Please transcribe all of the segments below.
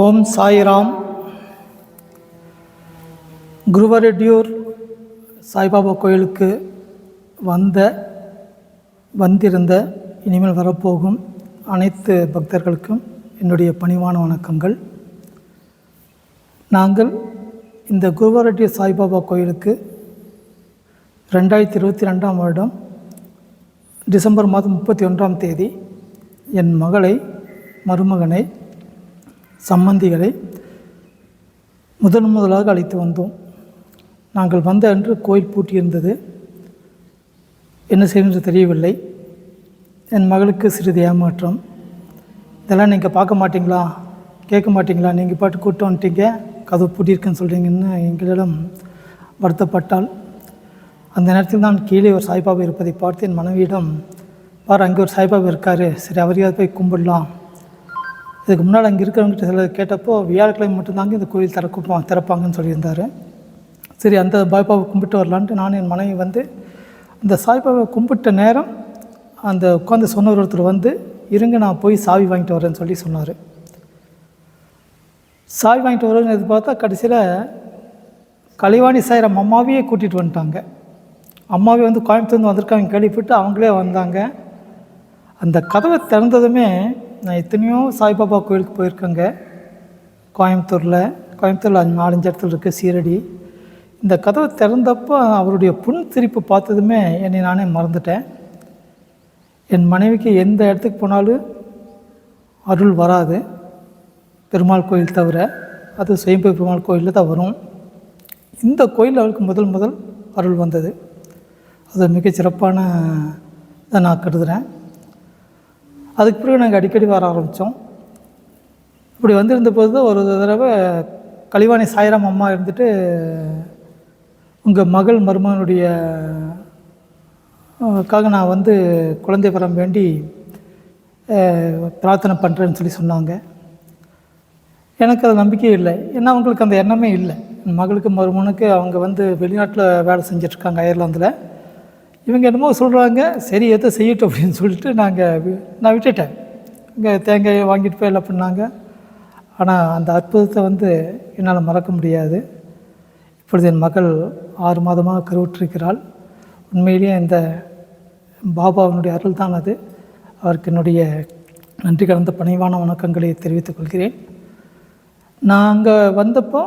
ஓம் சாய்ராம். குருவரெட்டியூர் சாய்பாபா கோயிலுக்கு வந்த வந்திருந்த இனிமேல் வரப்போகும் அனைத்து பக்தர்களுக்கும் என்னுடைய பணிவான வணக்கங்கள். நாங்கள் இந்த குருவரெட்டியூர் சாய்பாபா கோயிலுக்கு ரெண்டாயிரத்தி இருபத்தி ரெண்டாம் வருடம் டிசம்பர் மாதம் முப்பத்தி ஒன்றாம் தேதி என் மகளை மருமகனை சம்பந்திகளை முதன் முதலாக அழைத்து வந்தோம். நாங்கள் வந்த அன்று கோயில் பூட்டியிருந்தது என்ன செய்யணுன்று தெரியவில்லை. என் மகளுக்கு சிறிது ஏமாற்றம். இதெல்லாம் நீங்கள் பார்க்க மாட்டீங்களா? கேட்க மாட்டீங்களா? நீங்கள் பாட்டு கூட்டு வந்துட்டீங்க. கதவு பூட்டியிருக்குன்னு சொல்கிறீங்கன்னு எங்களிடம் வருத்தப்பட்டால் அந்த நேரத்தில் தான் கீழே ஒரு சாய்பாபா இருப்பதை பார்த்து என் மனைவியிடம் பார் அங்கே ஒரு சாய்பாபா இருக்கார். சரி அவரையாவது போய் கும்பிடலாம். இதுக்கு முன்னால் அங்கே இருக்கிறவங்ககிட்ட சில கேட்டப்போ வியாழக்கிழமை மட்டும்தாங்க இந்த கோயில் திறக்கூட்டுவாங்க திறப்பாங்கன்னு சொல்லியிருந்தார். சரி அந்த பாய்பாவை கும்பிட்டு வரலான்ட்டு நான் என் மனைவி வந்து அந்த சாய்பாபா கும்பிட்ட நேரம் அந்த உட்காந்து சொன்னவர் ஒருத்தர் வந்து இருங்க நான் போய் சாவி வாங்கிட்டு வரேன்னு சொல்லி சொன்னார். சாவி வாங்கிட்டு வரேன்னு பார்த்தா கடைசியில் கலைவாணி சாயிரம் அம்மாவையே கூட்டிகிட்டு வந்துட்டாங்க. அம்மாவே வந்து கோயம்புத்தூர்ந்து வந்திருக்காங்க கேள்விப்பட்டு அவங்களே வந்தாங்க. அந்த கதவை திறந்ததுமே நான் எத்தனையோ சாய்பாபா கோயிலுக்கு போயிருக்கேங்க. கோயம்புத்தூரில் கோயம்புத்தூரில் அஞ்சு நாலஞ்சு இடத்துல இருக்குது சீரடி. இந்த கதவை திறந்தப்போ அவருடைய புன் சிரிப்பு பார்த்ததுமே என்னை நானே மறந்துட்டேன். என் மனைவிக்கு எந்த இடத்துக்கு போனாலும் அருள் வராது. பெருமாள் கோயில் தவிர அது சுயம்பு பெருமாள் கோயிலில் தான் வரும். இந்த கோயில் அவளுக்கு முதல் முதல் அருள் வந்தது. அது மிகச்சிறப்பான இதை நான் கருதுகிறேன் அதுக்கு பிறகு நாங்கள் அடிக்கடி வர ஆரம்பித்தோம் இப்படி வந்திருந்த போது தான் ஒரு தடவை கலிவாணி சாய்ராம் அம்மா இருந்துட்டு உங்கள் மகள் மருமகனுடைய காக க்காக நான் வந்து குழந்தை வரம் வேண்டி பிரார்த்தனை பண்ணுறேன்னு சொல்லி சொன்னாங்க. எனக்கு அது நம்பிக்கை இல்லை. ஏன்னா அவங்களுக்கு அந்த எண்ணமே இல்லை. என் மகளுக்கு மருமகனுக்கு அவங்க வந்து வெளிநாட்டில் வேலை செஞ்சிட்ருக்காங்க அயர்லாந்தில். இவங்க என்னமோ சொல்கிறாங்க சரி எதை செய்யட்டும் அப்படின்னு சொல்லிட்டு நாங்கள் நான் விட்டுட்டேன். இங்கே தேங்காயை வாங்கிட்டு போய் எல்லாம் பண்ணாங்க. ஆனால் அந்த அற்புதத்தை வந்து என்னால் மறக்க முடியாது. இப்பொழுது என் மகள் ஆறு மாதமாக கருவுற்றிருக்கிறாள். உண்மையிலேயே இந்த பாபாவினுடைய அருள் தான் அது. அவருக்கு என்னுடைய நன்றி கலந்த பணிவான வணக்கங்களை தெரிவித்துக் கொள்கிறேன். நான் அங்கே வந்தப்போ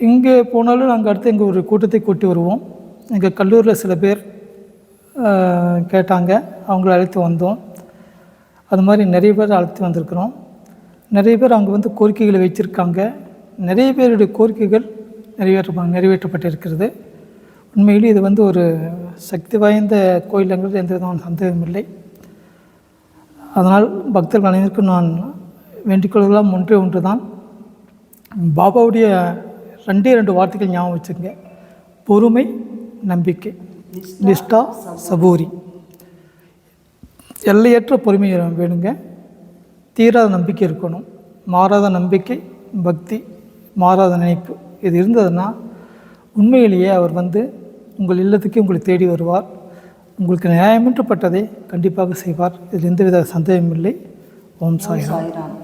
இங்கே போனாலும் நாங்கள் அடுத்து எங்கள் ஒரு கூட்டத்தை கூட்டி வருவோம். எங்கள் கல்லூரியில் சில பேர் கேட்டாங்க. அவங்கள அழைத்து வந்தோம். அது மாதிரி நிறைய பேர் அழைத்து வந்திருக்கிறோம். நிறைய பேர் அவங்க வந்து கோரிக்கைகளை வச்சுருக்காங்க நிறைய பேருடைய கோரிக்கைகள் நிறைவேற்ற நிறைவேற்றப்பட்டிருக்கிறது. உண்மையிலே இது வந்து ஒரு சக்தி வாய்ந்த கோயிலுங்கிறது எந்த விதமான சந்தேகம் இல்லை. அதனால் பக்தர்கள் அனைவருக்கும் நான் வேண்டிக்கொள்வதெல்லாம் ஒன்றே ஒன்று தான் பாபாவுடைய ரெண்டே ரெண்டு வார்த்தைகள் ஞாபகம் வச்சுங்க பொறுமை நம்பிக்கை. நிஷ்டா சபூரி எல்லையற்ற பொறுமை வேணுங்க. தீராத நம்பிக்கை இருக்கணும். மாறாத நம்பிக்கை பக்தி மாறாத நினைப்பு. இது இருந்ததுன்னா உண்மையிலேயே அவர் வந்து உங்கள் இல்லத்துக்கே உங்களை தேடி வருவார். உங்களுக்கு நியாயமின்றப்பட்டதை கண்டிப்பாக செய்வார். இதில் எந்தவித சந்தேகமில்லை ஓம் சாய்ராம். சாய்ராம்.